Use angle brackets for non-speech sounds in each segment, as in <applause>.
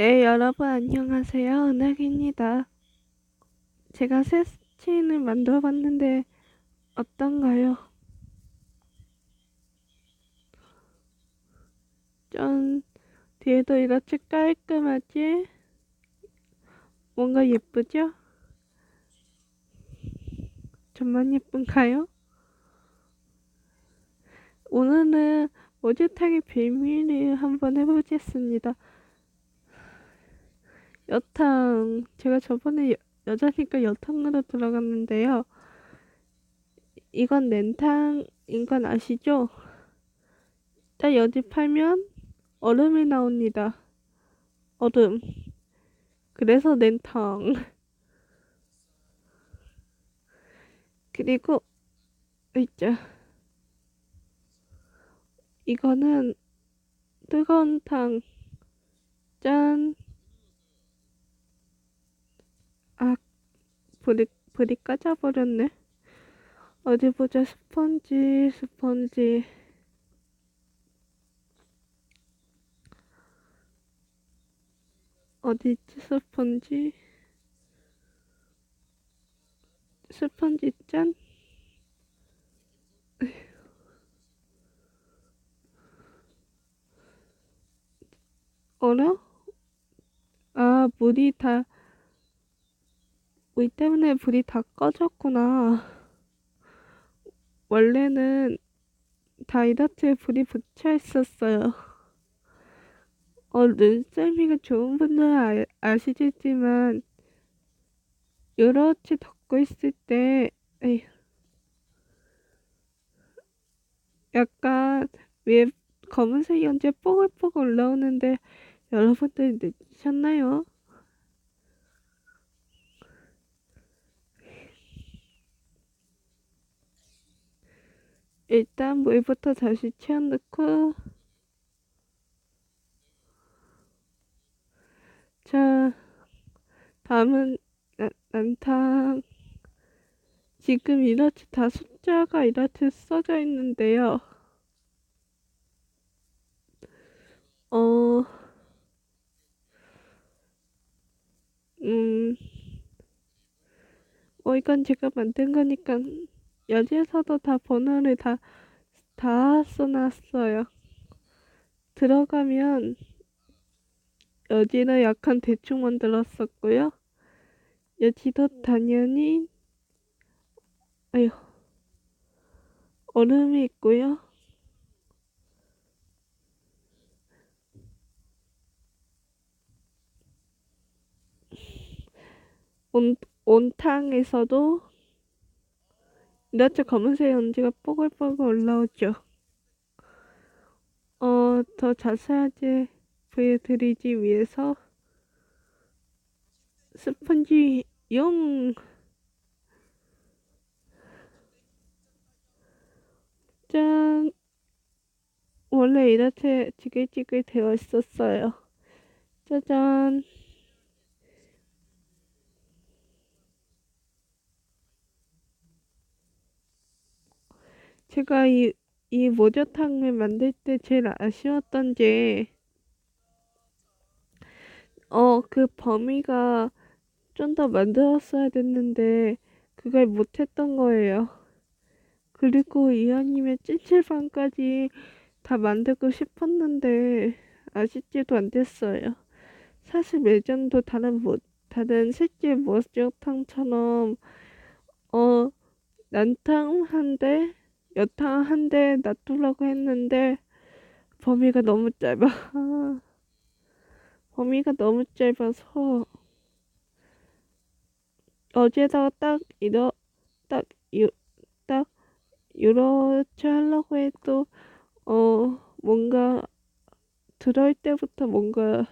네, 여러분 안녕하세요. 은하입니다. 제가 새 스킨을 만들어 봤는데 어떤가요? 전 뒤에도 이렇게 깔끔하지? 뭔가 예쁘죠? 정말 예쁜가요? 오늘은 모주탕의 비밀을 한번 해보겠습니다. 여탕 제가 저번에 여, 여자니까 여탕으로 들어갔는데요. 이건 냉탕인 건 아시죠? 딱 여기 팔면 얼음이 나옵니다. 얼음. 그래서 냉탕. <laughs> 그리고 있죠. 이거는 뜨거운 탕. 짠. 불이, 불이 꺼져버렸네. 어디 보자. 스펀지, 스펀지. 어디 있지, 스펀지? 스펀지 짠? <laughs> 어라? 아, 물이 다, 물 때문에 불이 다 꺼졌구나. 원래는 다이더트에 불이 붙여 있었어요. 어, 눈썰미가 좋은 분들은 아, 아시겠지만, 이렇게 덮고 있을 때, 에휴, 약간 위에 검은색 연재 뽀글뽀글 올라오는데, 여러분들 느끼셨나요? 일단 물부터 다시 채워 넣고. 자 다음은 난, 난탕. 지금 이렇게 다 숫자가 이렇게 써져 있는데요. 어 음, 뭐 이건 제가 만든 거니까 여기에서도 다 번호를 다, 다 써놨어요. 들어가면 여기는 약간 대충 만들었었고요. 여기도 당연히 아휴 얼음이 있고요. 온, 온탕에서도 이렇게 검은색 연지가 뽀글뽀글 올라오죠. 어, 더 자세하게 보여드리기 위해서 스펀지 용 짠! 원래 이렇게 지글지글 되어 있었어요. 짜잔! 제가 이, 이 모저탕을 만들 때 제일 아쉬웠던 게, 어, 그 범위가 좀 더 만들었어야 됐는데, 그걸 못했던 거예요. 그리고 이하님의 찐칠방까지 다 만들고 싶었는데, 아쉽지도 않겠어요. 사실 매점도 다른 모, 다른 실제 모저탕처럼, 어, 난탕 한데, 여탕 한대 놔두려고 했는데 범위가 너무 짧아. <laughs> 범위가 너무 짧아서 어제다가 딱 이러 딱 유, 딱 이렇게 하려고 해도 어 뭔가 들어올 때부터 뭔가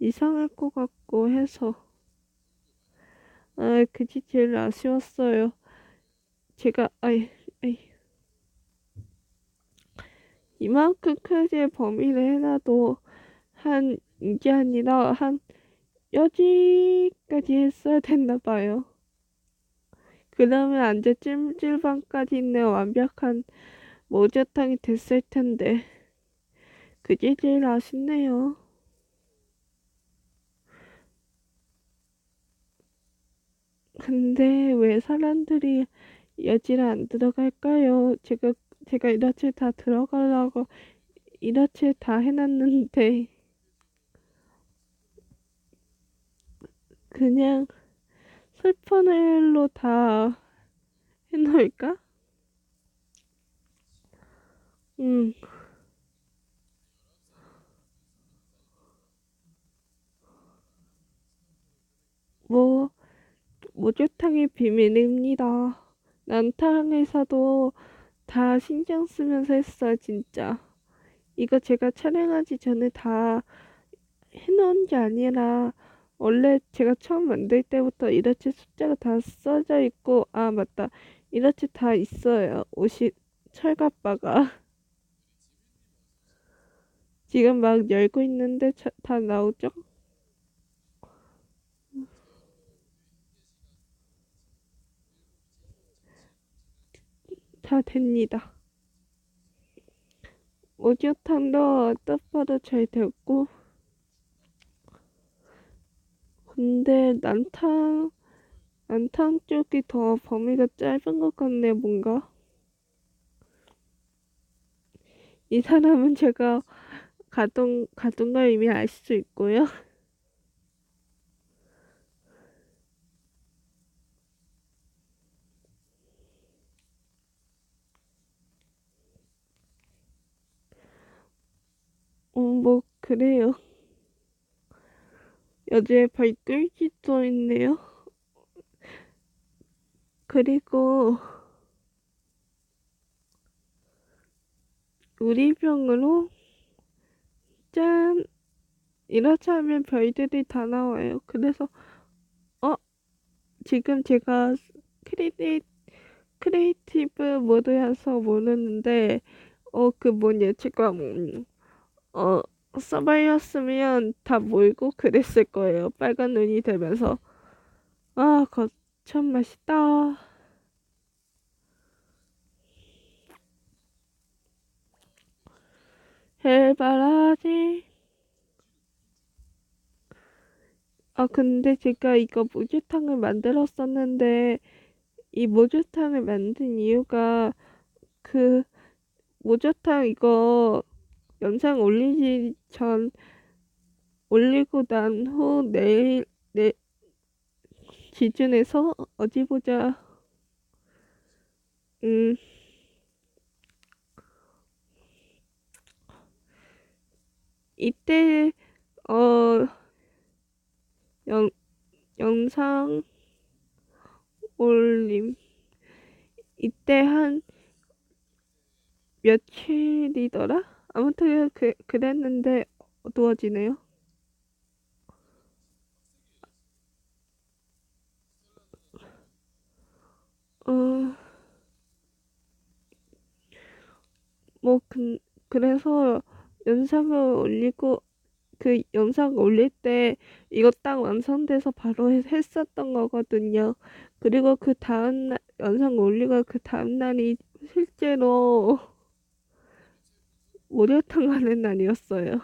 이상할 것 같고 해서 아 그게 제일 아쉬웠어요. 제가 아이 아이 이만큼 크게 범위를 해놔도 한 이게 아니라 한 여기까지 했어야 됐나 봐요. 그러면 안제 찜질방까지 있는 완벽한 모자탕이 됐을 텐데 그게 제일 아쉽네요. 근데 왜 사람들이 여지를 안 들어갈까요? 제가 제가 이렇게 다 들어가려고 이렇게 다 해놨는데, 그냥 슬픈 일로 다 해놓을까? 음, 뭐, 목욕탕의 비밀입니다. 난탕에서도 다 신경 쓰면서 했어요, 진짜. 이거 제가 촬영하기 전에 다 해놓은 게 아니라, 원래 제가 처음 만들 때부터 이렇게 숫자가 다 써져 있고, 아, 맞다. 이렇게 다 있어요. 옷이, 철갑바가. 지금 막 열고 있는데 차- 다 나오죠? 다 됩니다. 오디오탕도 뜻봐도 잘 됐고, 근데 난탕, 난탕 쪽이 더 범위가 짧은 것 같네, 뭔가. 이 사람은 제가 가동, 걸 이미 알 수 있고요. 어, 뭐, 그래요. 여기에 발글기도 있네요. 그리고, 우리 병으로, 짠! 이렇게 하면 별들이 다 나와요. 그래서, 어, 지금 제가 크리에이, 크리에이티브 모드여서 모르는데, 어, 그 뭐냐, 제가, 음, 어, 서바이였으면 다 모이고 그랬을 거예요. 빨간 눈이 되면서. 아, 거참 맛있다. 해바라지. 아, 근데 제가 이거 모주탕을 만들었었는데, 이 모주탕을 만든 이유가 그 모주탕 이거 영상 올리기 전 올리고 난 후 내일 내 기준에서 어디 보자. 음, 이때 어 영, 영상 올림 이때 한 며칠이더라? 아무튼 그 그랬는데 어두워지네요. 어, 뭐, 그, 그래서 영상을 올리고, 그 영상 올릴 때 이거 딱 완성돼서 바로 했- 했었던 거거든요. 그리고 그 다음 날, 영상 올리고 그 다음 날이 실제로 목욕탕 가는 날이었어요.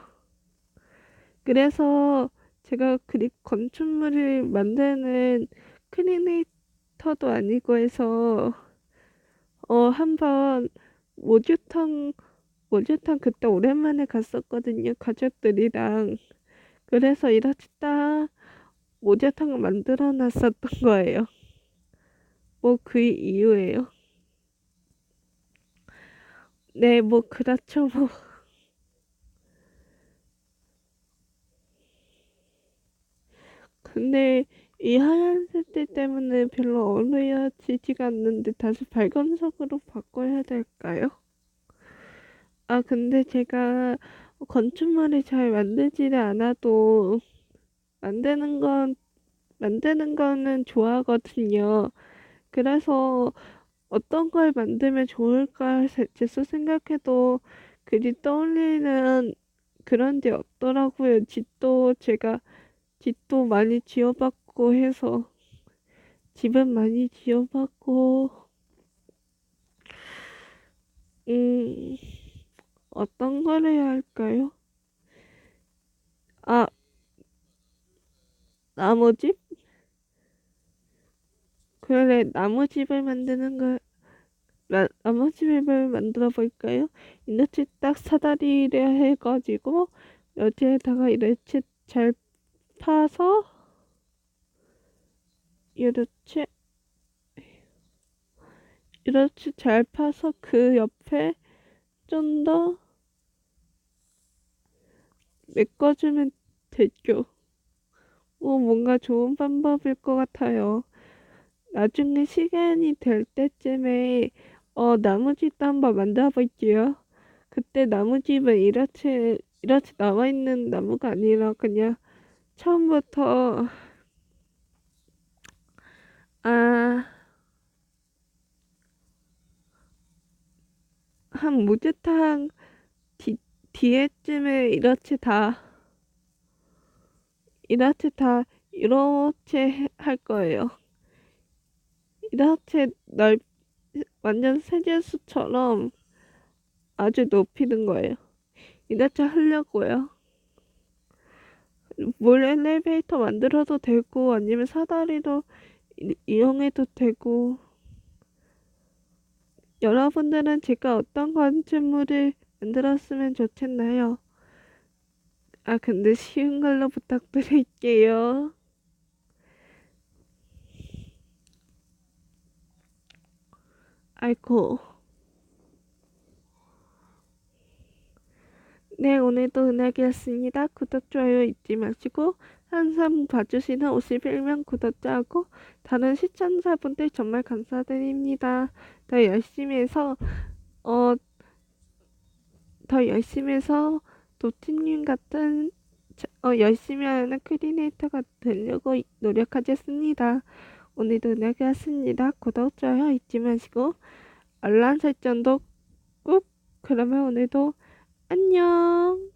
그래서 제가 그리 건축물을 만드는 크리에이터도 아니고 해서 어, 한번 모주탕, 모주탕 그때 오랜만에 갔었거든요. 가족들이랑. 그래서 이렇게 딱 모주탕을 만들어 놨었던 거예요. 뭐 그 이유예요. 네, 뭐 그렇죠. 뭐. 근데 이 하얀 색깔 때문에 별로 어울려지지가 않는데 다시 밝은색으로 바꿔야 될까요? 아, 근데 제가 건축물을 잘 만들지를 않아도 만드는 건, 만드는 거는 좋아하거든요. 그래서 어떤 걸 만들면 좋을까 계속 생각해도 그리 떠올리는 그런 게 없더라고요. 집도 제가 집도 많이 지어봤고 해서 집은 많이 지어봤고 음 어떤 걸 해야 할까요? 아 나머집? 그래, 나무집을 만드는 거, 나, 나무집을 만들어 볼까요? 이렇게 딱 사다리를 해가지고, 여기에다가 이렇게 잘 파서, 이렇게, 이렇게 잘 파서 그 옆에 좀 더 메꿔주면 되죠. 오, 뭔가 좋은 방법일 것 같아요. 나중에 시간이 될 때쯤에 어, 나무집도 한번 만들어 볼게요. 그때 나무집은 이렇게 이렇게 나와 있는 나무가 아니라 그냥 처음부터 아, 한 무지탕 뒤, 뒤에쯤에 이렇게 다 이렇게 다 이렇게 할 거예요. 이렇게 넓 완전 세제수처럼 아주 높이는 거예요. 이렇게 하려고요. 물 엘리베이터 만들어도 되고 아니면 사다리도 이- 이용해도 되고 여러분들은 제가 어떤 건축물을 만들었으면 좋겠나요? 아, 근데 쉬운 걸로 부탁드릴게요. 아이고. 네, 오늘도 은하기였습니다. 구독, 좋아요 잊지 마시고 항상 봐주시는 51명 구독자하고 다른 시청자분들 정말 감사드립니다. 더 열심히 해서 어, 더 열심히 해서 도티님 같은 자- 어, 열심히 하는 크리에이터가 되려고 노력하겠습니다. 오늘도 은하기였습니다. 구독, 좋아요 잊지 마시고 알람 설정도 꾹 그러면 오늘도 안녕